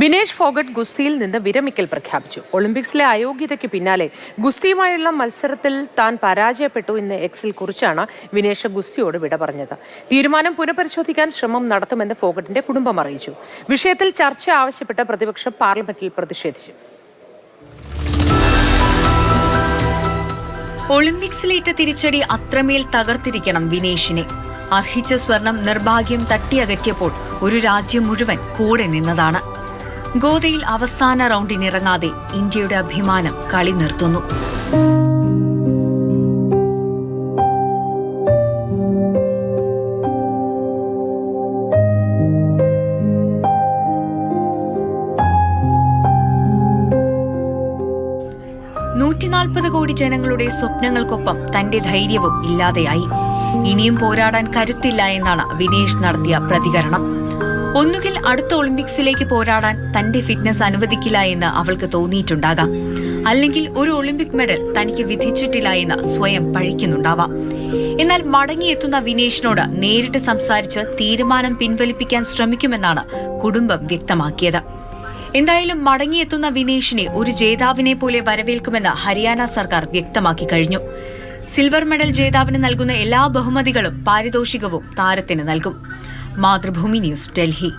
വിനേഷ് ഫോഗട്ട് ഗുസ്തിയിൽ നിന്ന് വിരമിക്കൽ പ്രഖ്യാപിച്ചു. ഒളിമ്പിക്സിലെ അയോഗ്യതയ്ക്ക് പിന്നാലെ ഗുസ്തിയുമായുള്ള മത്സരത്തിൽ താൻ പരാജയപ്പെട്ടു എന്ന് എക്സിൽ കുറിച്ചാണ് വിനേഷ് ഗുസ്തിയോട് വിട പറഞ്ഞത്. തീരുമാനം പുനഃപരിശോധിക്കാൻ ശ്രമം നടത്തുമെന്ന് ഫോഗട്ടിന്റെ കുടുംബം അറിയിച്ചു. വിഷയത്തിൽ ചർച്ച ആവശ്യപ്പെട്ട് പ്രതിപക്ഷം പാർലമെന്റിൽ പ്രതിഷേധിച്ചു. ഒളിമ്പിക്സിലേറ്റ തിരിച്ചടി അത്രമേൽ തകർത്തിരിക്കണം വിനേഷിനെ. അർഹിച്ച സ്വർണം നിർഭാഗ്യം തട്ടിയകറ്റിയപ്പോൾ ഒരു രാജ്യം മുഴുവൻ കൂടെ നിന്നതാണ്. ഗോദയിൽ അവസാന റൗണ്ടിനിറങ്ങാതെ ഇന്ത്യയുടെ അഭിമാനം കളി നിർത്തുന്നു. നൂറ്റിനാൽപ്പത് കോടി ജനങ്ങളുടെ സ്വപ്നങ്ങൾക്കൊപ്പം തന്റെ ധൈര്യവും ഇല്ലാതെയായി. ഇനിയും പോരാടാൻ കരുത്തില്ല എന്നാണ് വിനേഷ് നടത്തിയ പ്രതികരണം. ഒന്നുകിൽ അടുത്ത ഒളിമ്പിക്സിലേക്ക് പോരാടാൻ തന്റെ ഫിറ്റ്നസ് അനുവദിക്കില്ല എന്ന് അവൾക്ക് തോന്നിയിട്ടുണ്ടാകാം. അല്ലെങ്കിൽ ഒരു ഒളിമ്പിക് മെഡൽ തനിക്ക് വിധിച്ചിട്ടില്ല എന്ന് സ്വയം പഴിക്കുന്നുണ്ടാവാം. എന്നാൽ മടങ്ങിയെത്തുന്ന വിനേഷിനോട് നേരിട്ട് സംസാരിച്ച് തീരുമാനം പിൻവലിപ്പിക്കാൻ ശ്രമിക്കുമെന്നാണ് കുടുംബം വ്യക്തമാക്കിയത്. എന്തായാലും മടങ്ങിയെത്തുന്ന വിനേഷിനെ ഒരു ജേതാവിനെ പോലെ വരവേൽക്കുമെന്ന് ഹരിയാന സർക്കാർ വ്യക്തമാക്കി കഴിഞ്ഞു. സിൽവർ മെഡൽ ജേതാവിന് നൽകുന്ന എല്ലാ ബഹുമതികളും പാരിതോഷികവും താരത്തിന് നൽകും. മാതൃഭൂമി ന്യൂസ് ഡൽഹി